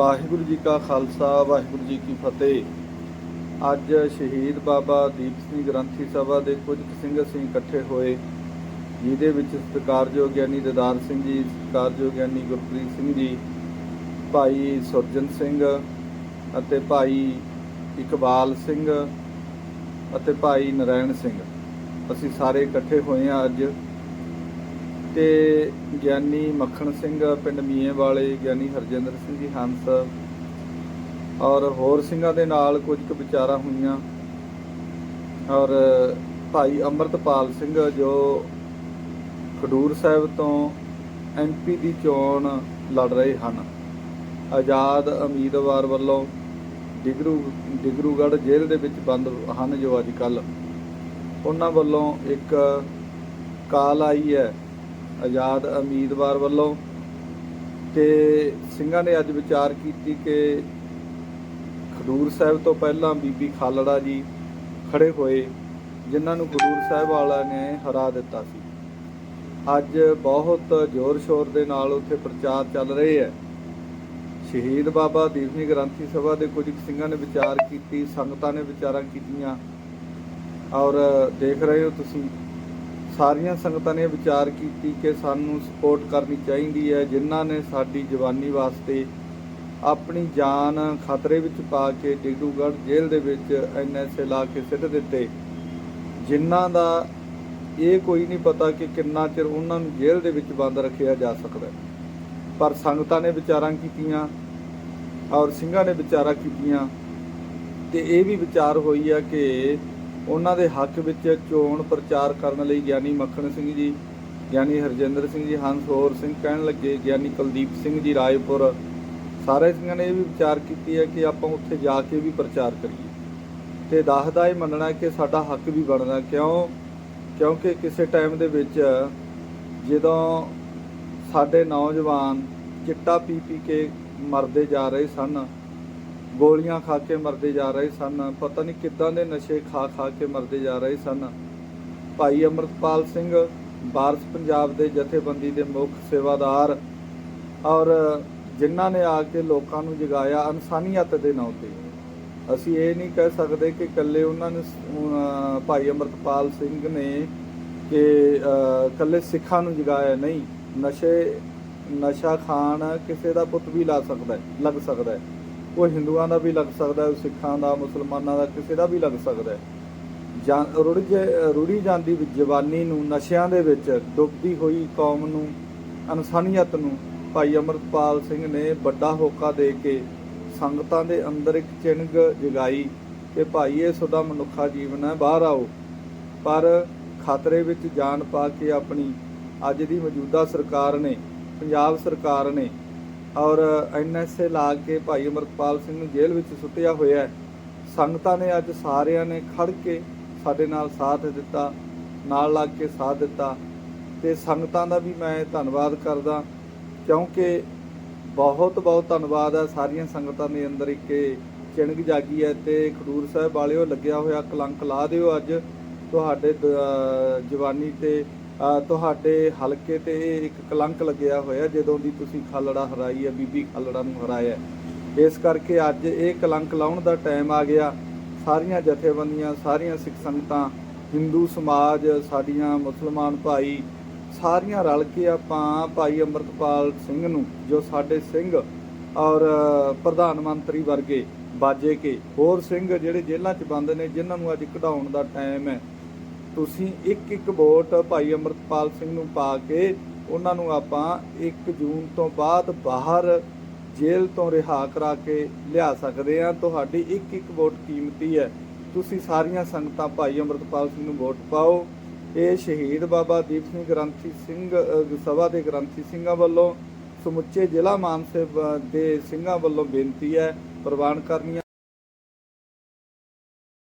ਵਾਹਿਗੁਰੂ ਜੀ ਕਾ ਖਾਲਸਾ, ਵਾਹਿਗੁਰੂ ਜੀ ਕੀ ਫਤਿਹ। ਅੱਜ ਸ਼ਹੀਦ ਬਾਬਾ ਦੀਪ ਸਿੰਘ ਗ੍ਰੰਥੀ ਸਭਾ ਦੇ ਕੁਝ ਕੁ ਸਿੰਘ ਅਸੀਂ ਇਕੱਠੇ ਹੋਏ, ਜਿਹਦੇ ਵਿੱਚ ਸਤਿਕਾਰਯੋਗ ਗਿਆਨੀ ਦਦਾਰ ਸਿੰਘ ਜੀ, ਸਤਿਕਾਰਯੋਗ ਗਿਆਨੀ ਗੁਰਪ੍ਰੀਤ ਸਿੰਘ ਜੀ, ਭਾਈ ਸੁਰਜਨ ਸਿੰਘ ਅਤੇ ਭਾਈ ਇਕਬਾਲ ਸਿੰਘ ਅਤੇ ਭਾਈ ਨਰਾਇਣ ਸਿੰਘ। ਅਸੀਂ ਸਾਰੇ ਇਕੱਠੇ ਹੋਏ ਹਾਂ ਅੱਜ ਤੇ ਗਿਆਨੀ ਮੱਖਣ ਸਿੰਘ, ਪਿੰਡ ਮੀਏ ਵਾਲੇ, ਗਿਆਨੀ ਹਰਜਿੰਦਰ ਸਿੰਘ ਜੀ, ਹੰਸ ਔਰ ਹੋਰ ਸਿੰਘਾਂ ਦੇ ਨਾਲ ਕੁਝ ਕੁ ਵਿਚਾਰਾਂ ਹੋਈਆਂ। ਔਰ ਭਾਈ ਅਮਰਤਪਾਲ ਸਿੰਘ ਜੋ ਖਡੂਰ ਸਾਹਿਬ ਤੋਂ ਐਮਪੀ ਦੀ ਚੋਣ ਲੜ ਰਹੇ ਹਨ। ਆਜ਼ਾਦ ਉਮੀਦਵਾਰ ਵੱਲੋਂ ਡਿਗਰੂ, ਡਿਗਰੂਗੜ੍ਹ ਜੇਲ੍ਹ ਦੇ ਵਿੱਚ ਬੰਦ ਹਨ ਜੋ ਅੱਜ ਕੱਲ ਉਹਨਾਂ ਵੱਲੋਂ ਇੱਕ ਕਾਲ ਆਈ ਹੈ ਆਜ਼ਾਦ ਉਮੀਦਵਾਰ ਵੱਲੋਂ ਤੇ ਸਿੰਘਾਂ ਨੇ ਅੱਜ ਵਿਚਾਰ ਕੀਤੀ ਕਿ ਖਡੂਰ ਸਾਹਿਬ ਤੋਂ ਪਹਿਲਾਂ ਬੀਬੀ ਖਾਲੜਾ ਜੀ ਖੜੇ ਹੋਏ, ਜਿਨ੍ਹਾਂ ਨੂੰ ਖਡੂਰ ਸਾਹਿਬ ਵਾਲਾ ਨੇ ਹਰਾ ਦਿੱਤਾ ਸੀ। ਅੱਜ ਬਹੁਤ ਜ਼ੋਰ ਸ਼ੋਰ ਦੇ ਨਾਲ ਉੱਥੇ ਪ੍ਰਚਾਰ ਚੱਲ ਰਹੇ ਹੈ। ਸ਼ਹੀਦ ਬਾਬਾ ਦੀਪ ਸਿੰਘ ਗ੍ਰੰਥੀ ਸਭਾ ਦੇ ਕੁਝ ਸਿੰਘਾਂ ਨੇ ਵਿਚਾਰ ਕੀਤੀ, ਸੰਗਤਾਂ ਨੇ ਵਿਚਾਰਾਂ ਕੀਤੀਆਂ। ਔਰ ਦੇਖ ਰਹੇ ਹੋ ਤੁਸੀਂ ਸਾਰੀਆਂ ਸੰਗਤਾਂ ਨੇ ਵਿਚਾਰ ਕੀਤੀ ਕਿ ਸਾਨੂੰ ਸਪੋਰਟ ਕਰਨੀ ਚਾਹੀਦੀ ਹੈ, ਜਿਨ੍ਹਾਂ ਨੇ ਸਾਡੀ ਜਵਾਨੀ ਵਾਸਤੇ ਆਪਣੀ ਜਾਨ ਖਤਰੇ ਵਿੱਚ ਪਾ ਕੇ ਡਿਗਡੂਗੜ੍ਹ ਜੇਲ੍ਹ ਦੇ ਵਿੱਚ ਐਨਐਸਏ ਲਾ ਕੇ ਸਿੱਟ ਦਿੱਤੇ। ਜਿਨ੍ਹਾਂ ਦਾ ਇਹ ਕੋਈ ਨਹੀਂ ਪਤਾ ਕਿ ਕਿੰਨਾ ਚਿਰ ਉਹਨਾਂ ਨੂੰ ਜੇਲ੍ਹ ਦੇ ਵਿੱਚ ਬੰਦ ਰੱਖਿਆ ਜਾ ਸਕਦਾ ਪਰ ਸੰਗਤਾਂ ਨੇ ਵਿਚਾਰਾਂ ਕੀਤੀਆਂ ਔਰ ਸਿੰਘਾਂ ਨੇ ਵਿਚਾਰਾਂ ਕੀਤੀਆਂ ਤੇ ਇਹ ਵੀ ਵਿਚਾਰ ਹੋਈ ਆ ਕਿ ਉਹਨਾਂ ਦੇ ਹੱਕ ਵਿੱਚ ਚੋਣ ਪ੍ਰਚਾਰ ਕਰਨ ਲਈ ਗਿਆਨੀ ਮੱਖਣ ਸਿੰਘ ਜੀ, ਗਿਆਨੀ ਹਰਜਿੰਦਰ ਸਿੰਘ ਜੀ, ਹੰਸ ਹੋਰ ਸਿੰਘ ਕਹਿਣ ਲੱਗੇ, ਗਿਆਨੀ ਕੁਲਦੀਪ ਸਿੰਘ ਜੀ ਰਾਏਪੁਰ। ਸਾਰੇ ਸਿੰਘਾਂ ਨੇ ਇਹ ਵੀ ਵਿਚਾਰ ਕੀਤੀ ਹੈ ਕਿ ਆਪਾਂ ਉੱਥੇ ਜਾ ਕੇ ਵੀ ਪ੍ਰਚਾਰ ਕਰੀਏ। ਤੇ ਦੱਸਦਾ ਇਹ ਮੰਨਣਾ ਕਿ ਸਾਡਾ ਹੱਕ ਵੀ ਬਣਦਾ ਕਿਉਂ? ਕਿਉਂਕਿ ਕਿਸੇ ਟਾਈਮ ਦੇ ਵਿੱਚ ਜਦੋਂ ਸਾਡੇ ਨੌਜਵਾਨ ਚਿੱਟਾ ਪੀ ਪੀ ਕੇ ਮਰਦੇ ਜਾ ਰਹੇ ਸਨ ਗੋਲੀਆਂ ਖਾ ਕੇ ਮਰਦੇ ਜਾ ਰਹੇ ਸਨ। ਪਤਾ ਨਹੀਂ ਕਿੱਦਾਂ ਦੇ ਨਸ਼ੇ ਖਾ ਖਾ ਕੇ ਮਰਦੇ ਜਾ ਰਹੇ ਸਨ। ਭਾਈ ਅਮਰਤਪਾਲ ਸਿੰਘ ਬਾਰਸ ਪੰਜਾਬ ਦੇ ਜਥੇਬੰਦੀ ਦੇ ਮੁੱਖ ਸੇਵਾਦਾਰ ਔਰ ਜਿਨ੍ਹਾਂ ਨੇ ਆ ਕੇ ਲੋਕਾਂ ਨੂੰ ਜਗਾਇਆ ਇਨਸਾਨੀਅਤ ਦੇ ਨਾਂ ਤੇ। ਅਸੀਂ ਇਹ ਨਹੀਂ ਕਹਿ ਸਕਦੇ ਕਿ ਇਕੱਲੇ ਉਹਨਾਂ ਨੇ ਭਾਈ ਅਮਰਤਪਾਲ ਸਿੰਘ ਨੇ ਕਿ ਇਕੱਲੇ ਸਿੱਖਾਂ ਨੂੰ ਜਗਾਇਆ। ਨਹੀਂ, ਨਸ਼ੇ, ਨਸ਼ਾ ਖਾਣ ਕਿਸੇ ਦਾ ਪੁੱਤ ਵੀ ਲਾ ਸਕਦਾ ਹੈ, ਲੱਗ ਸਕਦਾ ਹੈ। ਉਹ ਹਿੰਦੂਆਂ ਦਾ ਵੀ ਲੱਗ ਸਕਦਾ ਹੈ ਉਹ ਸਿੱਖਾਂ ਦਾ, ਮੁਸਲਮਾਨਾਂ ਦਾ, ਕਿਸੇ ਦਾ ਵੀ ਲੱਗ ਸਕਦਾ ਹੈ। ਜਾਂ ਰੁੜ ਜੇ- ਰੁੜੀ ਜਾਂਦੀ ਜਵਾਨੀ ਨੂੰ, ਨਸ਼ਿਆਂ ਦੇ ਵਿੱਚ ਡੁੱਬਦੀ ਹੋਈ ਕੌਮ ਨੂੰ ਇਨਸਾਨੀਅਤ ਨੂੰ, ਭਾਈ ਅਮਰਪਾਲ ਸਿੰਘ ਨੇ ਵੱਡਾ ਹੋਕਾ ਦੇ ਕੇ ਸੰਗਤਾਂ ਦੇ ਅੰਦਰ ਇੱਕ ਚਿੰਗ ਜਗਾਈ ਕਿ ਭਾਈ ਇਹ ਸਦਾ ਮਨੁੱਖਾ ਜੀਵਨ ਹੈ, ਬਾਹਰ ਆਓ। ਪਰ ਖਤਰੇ ਵਿੱਚ ਜਾਨ ਪਾ ਕੇ ਆਪਣੀ ਅੱਜ ਦੀ ਮੌਜੂਦਾ ਸਰਕਾਰ ਨੇ, ਪੰਜਾਬ ਸਰਕਾਰ ਨੇ ਔਰ ਐਨਐਸਏ ਲਾ ਕੇ ਭਾਈ ਅਮਰਪਾਲ ਸਿੰਘ ਨੂੰ ਜੇਲ੍ਹ ਵਿੱਚ ਸੁੱਟਿਆ ਹੋਇਆ ਹੈ। ਸੰਗਤਾਂ ਨੇ ਅੱਜ ਸਾਰਿਆਂ ਨੇ ਖੜ ਕੇ ਸਾਡੇ ਨਾਲ ਸਾਥ ਦਿੱਤਾ, ਨਾਲ ਲੱਗ ਕੇ ਸਾਥ ਦਿੱਤਾ। ਤੇ ਸੰਗਤਾਂ ਦਾ ਵੀ ਮੈਂ ਧੰਨਵਾਦ ਕਰਦਾ, ਕਿਉਂਕਿ ਬਹੁਤ ਬਹੁਤ ਧੰਨਵਾਦ ਹੈ ਸਾਰੀਆਂ ਸੰਗਤਾਂ ਦੇ ਅੰਦਰ ਇੱਕ ਇਹ ਚਿਣਗ ਜਾਗੀ ਹੈ ਤੇ ਖਡੂਰ ਸਾਹਿਬ ਵਾਲਿਓ, ਲੱਗਿਆ ਹੋਇਆ ਕਲੰਕ ਲਾ ਦਿਓ ਅੱਜ। ਤੁਹਾਡੇ ਦ- ਜਵਾਨੀ ਤੇ ਤੁਹਾਡੇ ਹਲਕੇ ਤੇ ਇਹ ਇੱਕ ਕਲੰਕ ਲੱਗਿਆ ਹੋਇਆ ਜਦੋਂ ਦੀ ਤੁਸੀਂ ਖਾਲੜਾ ਹਰਾਈ ਹੈ, ਬੀਬੀ ਖਾਲੜਾ ਨੂੰ ਹਰਾਇਆ ਇਸ ਕਰਕੇ ਅੱਜ ਇਹ ਕਲੰਕ ਲਾਉਣ ਦਾ ਟਾਈਮ ਆ ਗਿਆ। ਸਾਰੀਆਂ ਜਥੇਬੰਦੀਆਂ, ਸਾਰੀਆਂ ਸਿੱਖ ਸੰਗਤਾਂ, ਹਿੰਦੂ ਸਮਾਜ, ਸਾਡੀਆਂ ਮੁਸਲਮਾਨ ਭਾਈ, ਸਾਰੀਆਂ ਰਲ ਕੇ ਆਪਾਂ ਭਾਈ ਅੰਮ੍ਰਿਤਪਾਲ ਸਿੰਘ ਨੂੰ, ਜੋ ਸਾਡੇ ਸਿੰਘ ਔਰ ਪ੍ਰਧਾਨ ਮੰਤਰੀ ਵਰਗੇ, ਬਾਜੇ ਕੇ, ਹੋਰ ਸਿੰਘ ਜਿਹੜੇ ਜੇਲ੍ਹਾਂ 'ਚ ਬੰਦ ਨੇ, ਜਿਨ੍ਹਾਂ ਨੂੰ ਅੱਜ ਕਢਾਉਣ ਦਾ ਟਾਈਮ ਹੈ ਤੁਸੀਂ ਇੱਕ ਇੱਕ ਵੋਟ ਭਾਈ ਅੰਮ੍ਰਿਤਪਾਲ ਸਿੰਘ ਨੂੰ ਪਾ ਕੇ ਉਹਨਾਂ ਨੂੰ ਆਪਾਂ 1 ਜੂਨ ਤੋਂ ਬਾਅਦ ਬਾਹਰ ਜੇਲ੍ਹ ਤੋਂ ਰਿਹਾ ਕਰਾ ਕੇ ਲਿਆ ਸਕਦੇ ਆ ਤੁਹਾਡੀ ਇੱਕ ਇੱਕ ਵੋਟ ਕੀਮਤੀ ਹੈ। ਤੁਸੀਂ ਸਾਰੀਆਂ ਸੰਗਤਾਂ ਭਾਈ ਅੰਮ੍ਰਿਤਪਾਲ ਸਿੰਘ ਨੂੰ ਵੋਟ ਪਾਓ। ਇਹ ਸ਼ਹੀਦ ਬਾਬਾ ਦੀਪ ਸਿੰਘ ਗ੍ਰੰਥੀ ਸਿੰਘ ਸਭਾ ਦੇ ਗ੍ਰੰਥੀ ਸਿੰਘਾਂ ਵੱਲੋਂ ਸਮੁੱਚੇ ਜ਼ਿਲ੍ਹਾ ਮਾਨਸੇ ਦੇ ਸਿੰਘਾਂ ਵੱਲੋਂ ਬੇਨਤੀ ਹੈ। ਪ੍ਰਵਾਨ ਕਰਨੀਆਂ